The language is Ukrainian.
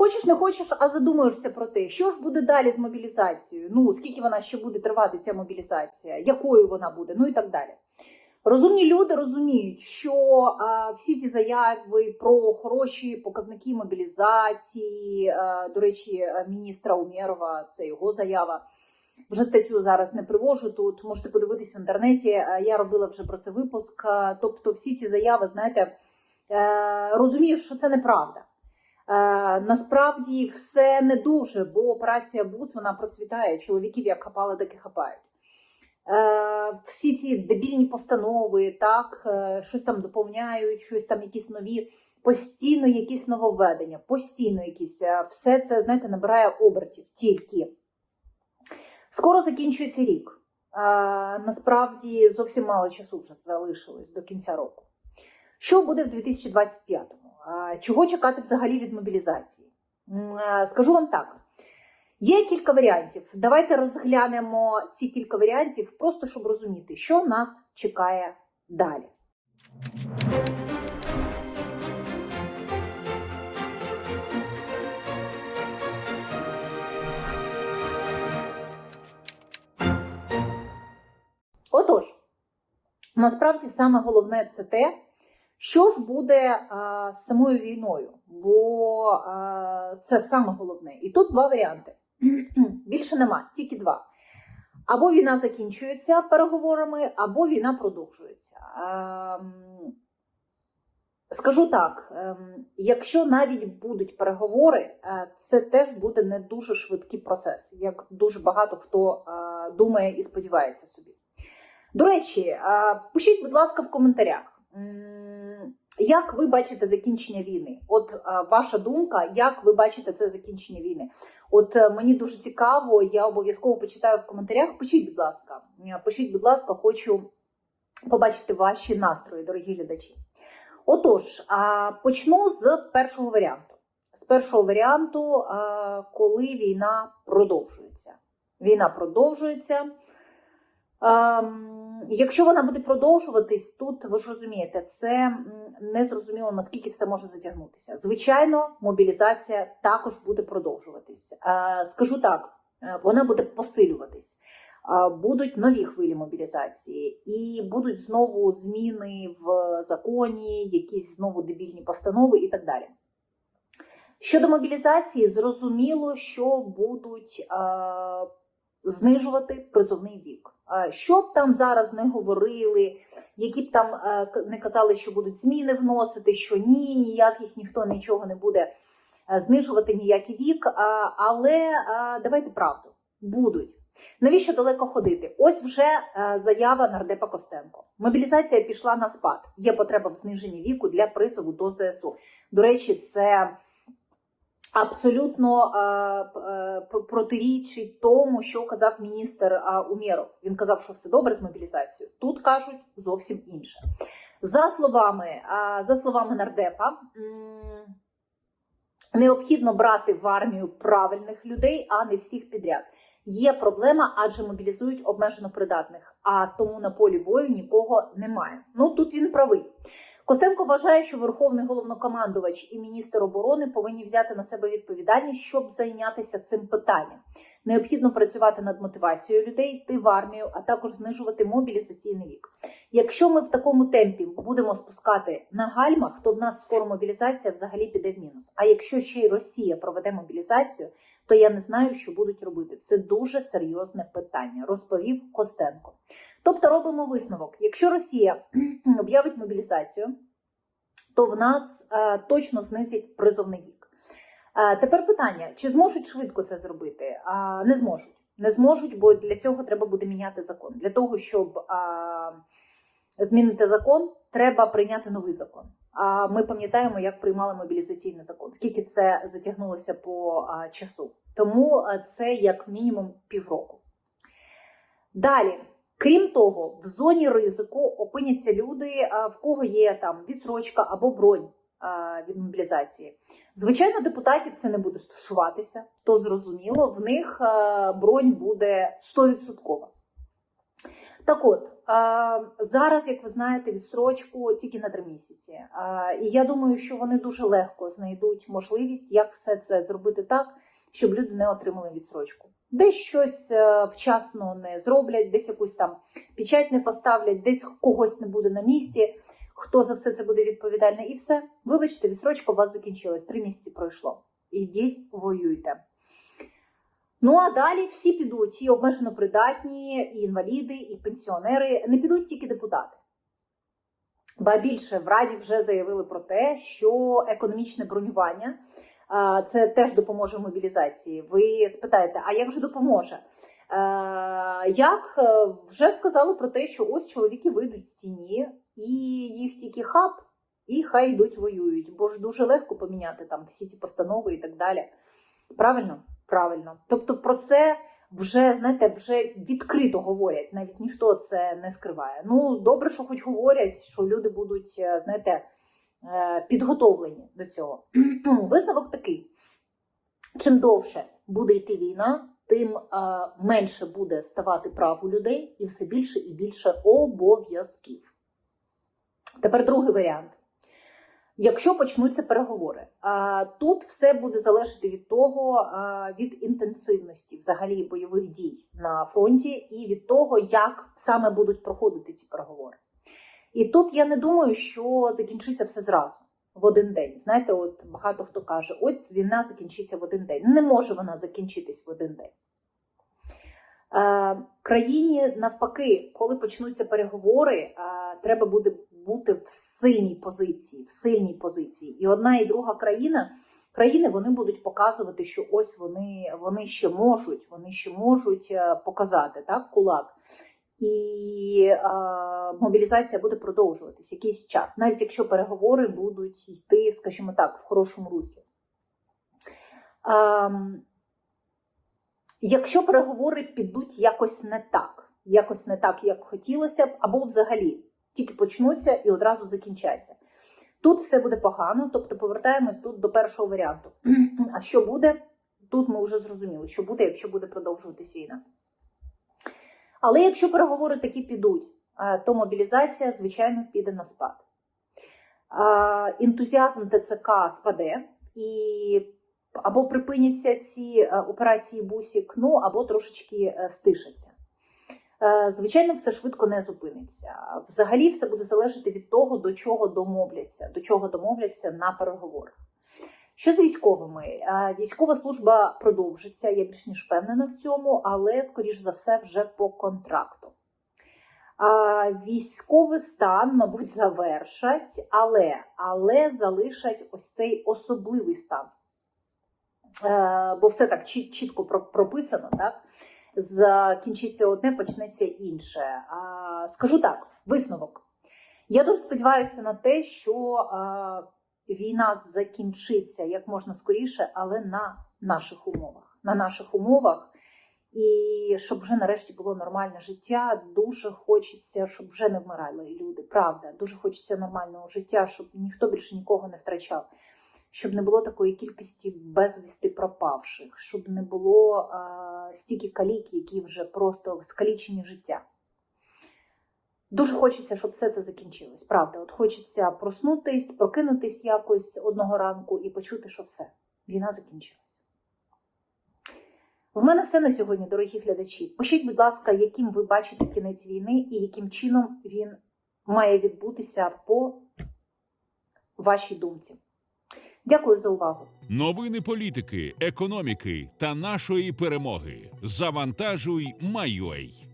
Хочеш, не хочеш, а задумуєшся про те, що ж буде далі з мобілізацією. Ну скільки вона ще буде тривати, ця мобілізація, якою вона буде, ну і так далі. Розумні люди розуміють, що а, всі ці заяви про хороші показники мобілізації, а, до речі, міністра Умєрова, це його заява. Вже статтю зараз не привожу тут. Можете подивитись в інтернеті. Я робила вже про це випуск. Тобто, всі ці заяви, знаєте, е, розумієш, що це неправда. Е, Насправді все не дуже, бо операція БУС вона процвітає. Чоловіків як хапали, так і хапають. Е, Всі ці дебільні постанови, так, е, щось там доповняють, щось там якісь нові, постійно якісь нововведення, постійно якісь. Все це, знаєте, набирає обертів тільки. Скоро закінчується рік. Насправді зовсім мало часу вже залишилось до кінця року. Що буде в 2025-му? Чого чекати взагалі від мобілізації? Скажу вам так: є кілька варіантів. Давайте розглянемо ці кілька варіантів, просто щоб розуміти, що нас чекає далі. Отож, насправді саме головне це те, що ж буде а, з самою війною, бо а, це саме головне. І тут два варіанти. Більше нема, тільки два. Або війна закінчується переговорами, або війна продовжується. Ем, Скажу так: ем, якщо навіть будуть переговори, е, це теж буде не дуже швидкий процес, як дуже багато хто е, думає і сподівається собі. До речі, е, пишіть, будь ласка, в коментарях, як ви бачите закінчення війни? От е, ваша думка, як ви бачите це закінчення війни? От е, мені дуже цікаво, я обов'язково почитаю в коментарях. Пишіть, будь ласка, Е, пишіть, будь ласка, хочу побачити ваші настрої, дорогі глядачі. Отож, почну з першого варіанту. З першого варіанту, коли війна продовжується. Війна продовжується. Якщо вона буде продовжуватись, тут ви ж розумієте, це м, не зрозуміло, наскільки все може затягнутися. Звичайно, мобілізація також буде продовжуватись. Скажу так, е, вона буде посилюватись. Будуть нові хвилі мобілізації, і будуть знову зміни в законі, якісь знову дебільні постанови і так далі. Щодо мобілізації, зрозуміло, що будуть знижувати призовний вік. Що б там зараз не говорили, які б там е, не казали, що будуть зміни вносити, що ні, ніяк їх ніхто нічого не буде е, знижувати, ніякий вік. Але е, давайте правду, будуть. Навіщо далеко ходити? Ось вже заява нардепа Костенко. Мобілізація пішла на спад. Є потреба в зниженні віку для призову до ЗСУ. До речі, це абсолютно е, е, протирічить тому, що казав міністр е, Умєров. Він казав, що все добре з мобілізацією. Тут кажуть зовсім інше. За словами, за словами нардепа. Необхідно брати в армію правильних людей, а не всіх підряд. Є проблема, адже мобілізують обмежено придатних, а тому на полі бою нікого немає. Ну тут він правий. Костенко вважає, що верховний головнокомандувач і міністр оборони повинні взяти на себе відповідальність, щоб зайнятися цим питанням. Необхідно працювати над мотивацією людей, йти в армію, а також знижувати мобілізаційний вік. Якщо ми в такому темпі будемо спускати на гальмах, то в нас скоро мобілізація взагалі піде в мінус. А якщо ще й Росія проведе мобілізацію, то я не знаю, що будуть робити. Це дуже серйозне питання, розповів Костенко. Тобто робимо висновок: якщо Росія об'явить мобілізацію, то в нас е, точно знизять призовний вік. Е, тепер питання: чи зможуть швидко це зробити? А, не зможуть. Не зможуть, бо для цього треба буде міняти закон. Для того, щоб а, змінити закон, треба прийняти новий закон. А ми пам'ятаємо, як приймали мобілізаційний закон, скільки це затягнулося по а, часу. Тому це як мінімум півроку. Далі, крім того, в зоні ризику опиняться люди, в кого є там відсрочка або бронь від мобілізації. Звичайно, депутатів це не буде стосуватися, то зрозуміло, в них бронь буде 100%. Так от, е, зараз, як ви знаєте, відстрочку тільки на три місяці. Е, і я думаю, що вони дуже легко знайдуть можливість, як все це зробити так, щоб люди не отримали відстрочку. Десь щось е, вчасно не зроблять, десь якусь там печать не поставлять, десь когось не буде на місці. Хто за все це буде відповідальний, і все. Вибачте, відстрочка у вас закінчилась. Три місяці пройшло. Ідіть, воюйте. Ну а далі всі підуть, і обмежено придатні, і інваліди, і пенсіонери. Не підуть тільки депутати. Ба більше в Раді вже заявили про те, що економічне бронювання це теж допоможе в мобілізації. Ви спитаєте, а як же допоможе? Е, Як Е, вже сказали про те, що ось чоловіки вийдуть з тіні, і їх тільки хап, і хай йдуть воюють, бо ж дуже легко поміняти там всі ці постанови і так далі. Правильно? Правильно. Тобто про це вже, знаєте, вже відкрито говорять, навіть ніхто це не скриває. Ну, добре, що хоч говорять, що люди будуть, е, знаєте, підготовлені до цього. Висновок такий: чим довше буде йти війна, тим е, менше буде ставати прав у людей і все більше і більше обов'язків. Тепер другий варіант. Якщо почнуться переговори, тут все буде залежати від того, від інтенсивності взагалі бойових дій на фронті, і від того, як саме будуть проходити ці переговори. І тут я не думаю, що закінчиться все зразу в один день. Знаєте, от багато хто каже, ось війна закінчиться в один день. Не може вона закінчитись в один день. Е, країні навпаки, коли почнуться переговори, е, треба буде бути в сильній позиції, в сильній позиції. І одна і друга країна, країни вони будуть показувати, що ось вони, вони ще можуть, вони ще можуть е, показати так, кулак. І е, мобілізація буде продовжуватись якийсь час, навіть якщо переговори будуть йти, скажімо так, в хорошому руслі. Е, Якщо переговори підуть якось не так, якось не так, як хотілося б, або взагалі тільки почнуться і одразу закінчаться. Тут все буде погано, тобто повертаємось тут до першого варіанту. А що буде? Тут ми вже зрозуміли, що буде, якщо буде продовжуватись війна. Але якщо переговори таки підуть, то мобілізація, звичайно, піде на спад. Ентузіазм ТЦК спаде і або припиняться ці е, операції бусік, ну або трошечки е, стишаться. Е, Звичайно, все швидко не зупиниться. Взагалі, все буде залежати від того, до чого домовляться, до чого домовляться на переговорах. Що з військовими? Військова служба продовжиться, я більш ніж впевнена в цьому, але, скоріш за все, вже по контракту. Військовий стан, мабуть, завершать, але, але залишать ось цей особливий стан. Е, Бо все так чітко прописано, так? Закінчиться одне, почнеться інше. Скажу так, висновок. Я дуже сподіваюся на те, що війна закінчиться як можна скоріше, але на наших умовах. На наших умовах. І щоб вже нарешті було нормальне життя, дуже хочеться, щоб вже не вмирали люди. Правда, дуже хочеться нормального життя, щоб ніхто більше нікого не втрачав, щоб не було такої кількості безвісти пропавших, щоб не було а, стільки калік, які вже просто скалічені життя. Дуже хочеться, щоб все це закінчилось. Правда, от хочеться проснутись, прокинутись якось одного ранку і почути, що все, війна закінчилась. В мене все на сьогодні, дорогі глядачі. Пишіть, будь ласка, яким ви бачите кінець війни і яким чином він має відбутися по вашій думці. Дякую за увагу. Новини політики, економіки та нашої перемоги. Завантажуй, майой.